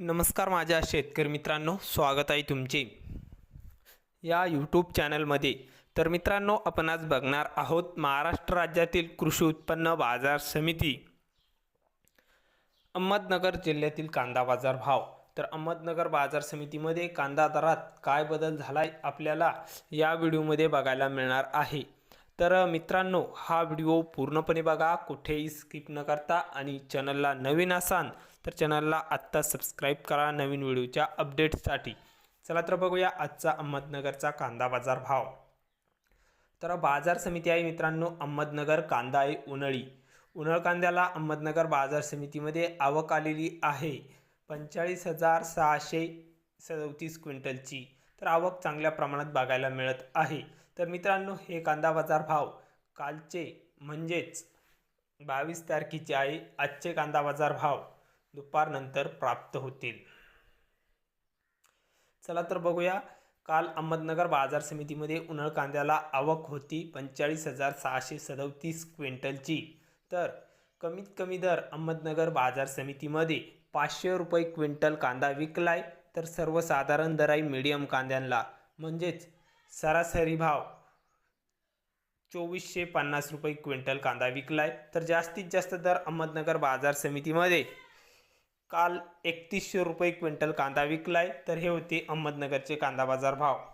नमस्कार माझ्या शेतकरी मित्रांनो स्वागत आहे तुमचे. या यूट्यूब चॅनलमध्ये तर मित्रांनो आपण आज बघणार आहोत महाराष्ट्र राज्यातील कृषी उत्पन्न बाजार समिती. अहमदनगर जिल्ह्यातील कांदा बाजार भाव. तर अहमदनगर बाजार समितीमध्ये कांदा दरात काय बदल झाला आहे आपल्याला या व्हिडिओमध्ये बघायला मिळणार आहे. तर मित्रांनो हा व्हिडिओ पूर्णपणे बघा कुठेही स्किप न करता आणि चॅनलला नवीन असाल तर चॅनलला आत्ता सबस्क्राईब करा नवीन व्हिडिओच्या अपडेट्ससाठी चला तर बघूया आजचा अहमदनगरचा कांदा बाजार भाव. तर बाजार समिती आहे मित्रांनो अहमदनगर कांदा आहे उन्हाळी. उन्हाळ कांद्याला अहमदनगर बाजार समितीमध्ये आवक आलेली आहे. पंचेचाळीस हजार सहाशे सदतीस क्विंटलची तर आवक चांगल्या प्रमाणात बघायला मिळत आहे. तर मित्रांनो हे कांदा बाजार भाव कालचे म्हणजेच बावीस तारखेचे आहे. आजचे कांदा बाजार भाव दुपारनंतर प्राप्त होतील. चला तर बघूया. काल अहमदनगर बाजार समितीमध्ये उन्हाळ कांद्याला आवक होती पंचेचाळीस हजार सहाशे सदतीस क्विंटलची. तर कमीत कमी दर अहमदनगर बाजार समितीमध्ये पाचशे रुपये क्विंटल कांदा विकलाय तर सर्वसाधारण दर आहे मीडियम कांद्यांना. म्हणजेच सरासरी भाव चोवीसशे पन्नास रुपये क्विंटल कांदा विकलाय. तर जास्तीत जास्त दर अहमदनगर बाजार समितीमध्ये काल एकतीसशे रुपये क्विंटल कांदा विकलाय तर हे होते अहमदनगरचे कांदा बाजार भाव.